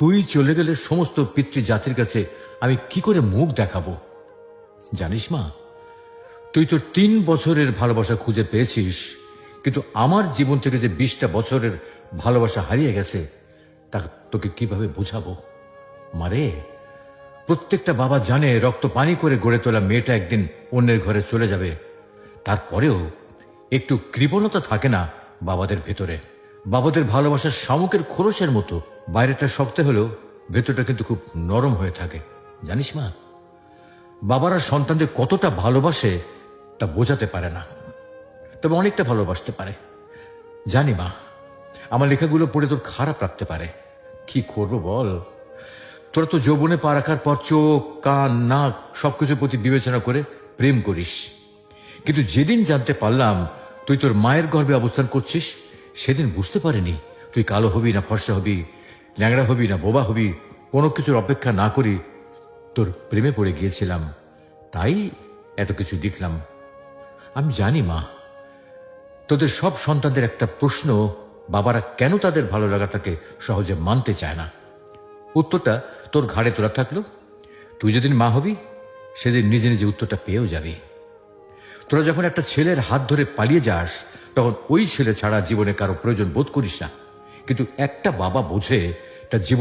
তুই চলে গেলে সমস্ত পিতৃ জাতির কাছে আমি কি করে মুখ দেখাবো? জানিস মা, তুই তো তিন বছরের ভালোবাসা খুঁজে পেয়েছিস, কিন্তু আমার জীবন থেকে যে বিশটা বছরের ভালোবাসা হারিয়ে গেছে, তা তোকে কীভাবে বুঝাবো? মারে প্রত্যেকটা বাবা জানে রক্ত পানি করে গড়ে তোলা মেয়েটা একদিন অন্যের ঘরে চলে যাবে। তারপরেও একটু কৃপণতা থাকে না বাবাদের ভেতরে। বাবাদের ভালোবাসার শামুকের খোরসের মতো। বাইরেটা শক্ত হলেও ভেতরটা কিন্তু খুব নরম হয়ে থাকে। জানিস মা, বাবারা সন্তানদের কতটা ভালোবাসে তা বোঝাতে পারে না। তবে অনেকটা ভালোবাসতে পারে। জানি মা, আমার লেখাগুলো পড়ে তোর খারাপ রাখতে পারে। কি করব বল? তোরা তো যৌবনে পা রাখার পর চোখ, কান, নাক সবকিছুর প্রতি বিবেচনা করে প্রেম করিস। কিন্তু যেদিন জানতে পারলাম তুই তোর মায়ের গর্ভে অবস্থান করছিস সেদিন বুঝতে পারিনি। তুই কালো হবি না ফর্সা হবি, ল্যাংড়া হবি না বোবা হবি, কোনো কিছুর অপেক্ষা না করি তোর প্রেমে পড়ে গিয়েছিলাম। তাই এত কিছু দেখলাম। আমি জানি মা, তোদের সব সন্তানদের একটা প্রশ্ন, বাবারা কেন তাদের ভালো লাগাটাকে সহজে মানতে চায় না? উত্তরটা তোর ঘাড়ে তোলা থাকল। তুই যেদিন মা হবি, সেদিন নিজে নিজে উত্তরটা পেয়েও যাবি। তোরা যখন একটা ছেলের হাত ধরে পালিয়ে যাস তখন ওই ছেলে ছাড়া জীবনে কারও প্রয়োজন বোধ করিস না। কিন্তু একটা বাবা বোঝে, তার জীবন